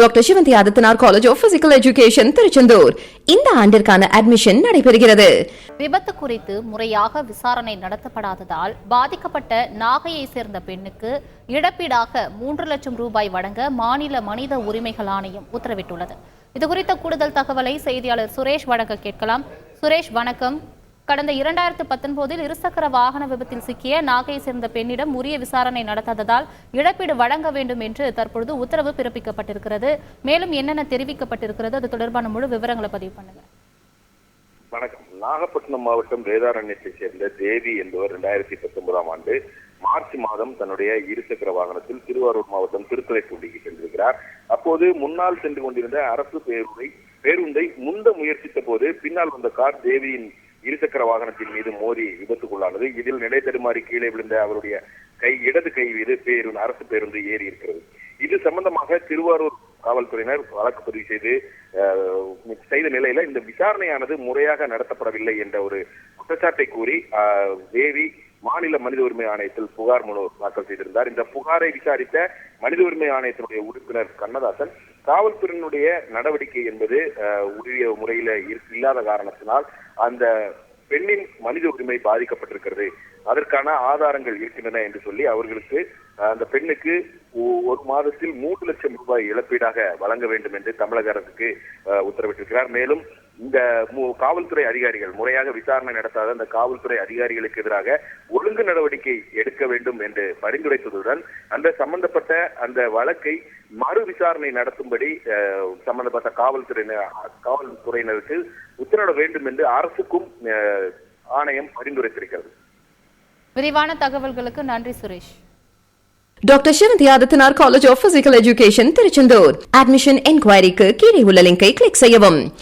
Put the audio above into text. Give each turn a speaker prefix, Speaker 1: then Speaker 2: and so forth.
Speaker 1: Doctor Sivanthi Adithanar college of physical education Tiruchendur இந்த ஆண்டிற்கான admission நடைபெறுகிறது.
Speaker 2: விபத்து குறித்து முறையாக விசாரணை நடத்தப்படாததால் பாதிக்கப்பட்ட நாகையை சேர்ந்த பெண்ணுக்கு இழப்பீடாக மூன்று லட்சம் ரூபாய் வழங்க மாநில மனித உரிமைகள் ஆணையம் உத்தரவிட்டுள்ளது. இதுகுறித்த கூடுதல் தகவலை செய்தியாளர் சுரேஷ் வழங்க கேட்கலாம். சுரேஷ் வணக்கம். கடந்த இரண்டாயிரத்து பத்தொன்பதில் இருசக்கர வாகன விபத்தில் சிக்கிய நாகையை சேர்ந்த பெண்ணிடம் உரிய விசாரணை நடத்தாததால் இழப்பீடு வழங்க வேண்டும் என்று தற்பொழுது உத்தரவு பிறப்பிக்கப்பட்டிருக்கிறது. மேலும் என்னென்ன தெரிவிக்கப்பட்டிருக்கிறது அது தொடர்பான முழு விவரங்களை பதிவு பண்ணுங்க.
Speaker 3: வணக்கம். நாகப்பட்டினம் மாவட்டம் வேதாரண்யத்தைச் சேர்ந்த தேவி என்பவர் இரண்டாயிரத்தி பத்தொன்பதாம் ஆண்டு மார்ச் மாதம் தன்னுடைய இருசக்கர வாகனத்தில் திருவாரூர் மாவட்டம் திருத்துறைப்பூண்டிக்கு சென்றிருக்கிறார். அப்போது முன்னால் சென்று கொண்டிருந்த அரசு பேருந்தை பேருந்தை முந்த முயற்சித்த போது பின்னால் வந்த கார் தேவியின் இருசக்கர வாகனத்தின் மீது மோதி விபத்துக்குள்ளானது. இதில் நிலை தடுமாறி கீழே விழுந்த அவருடைய கை இடது கை மீது பேருந்து அரசு பேருந்து ஏறி இருக்கிறது. இது சம்பந்தமாக திருவாரூர் காவல்துறையினர் வழக்கு பதிவு செய்து செய்த நிலையில இந்த விசாரணையானது முறையாக நடத்தப்படவில்லை என்ற ஒரு குற்றச்சாட்டை கூறி தேவி மாநில மனித உரிமை ஆணையத்தில் புகார் மனு தாக்கல் செய்திருந்தார். இந்த புகாரை விசாரித்த மனித உரிமை ஆணையத்தினுடைய உறுப்பினர் கண்ணதாசன் காவல்துறையினுடைய நடவடிக்கை என்பது உரிய முறையில இல்லாத காரணத்தினால் அந்த பெண்ணின் மனித உரிமை பாதிக்கப்பட்டிருக்கிறது. அதற்கான ஆதாரங்கள் இருக்கின்றன என்று சொல்லி அவர்களுக்கு அந்த பெண்ணுக்கு ஒ- ஒரு மாதத்தில் மூன்று லட்சம் ரூபாய் இழப்பீடாக வழங்க வேண்டும் என்று தமிழக அரசுக்கு உத்தரவிட்டிருக்கிறார். மேலும் இந்த மு- காவல்துறை அதிகாரிகள் முறையாக விசாரணை நடத்தாத அந்த காவல்துறை அதிகாரிகளுக்கு எதிராக ஒழுங்கு நடவடிக்கை எடுக்க வேண்டும் என்று பரிந்துரைத்ததுடன் அந்த சம்பந்தப்பட்ட அந்த வழக்கை மறு விசாரணை நடத்தும்படி சம்பந்தப்பட்ட காவல்துறையினர் காவல்துறையினருக்கு உத்தரவிட வேண்டும் என்று அரசுக்கும் அஹ், ஆணையம் பரிந்துரைத்திருக்கிறது.
Speaker 2: விரிவான தகவல்களுக்கு நன்றி Suresh.
Speaker 1: Doctor Sivanthi Adithanar college of physical education Tiruchendur admission என்கொயரிக்கு கீழே உள்ள லிங்கை கிளிக் செய்யவும்.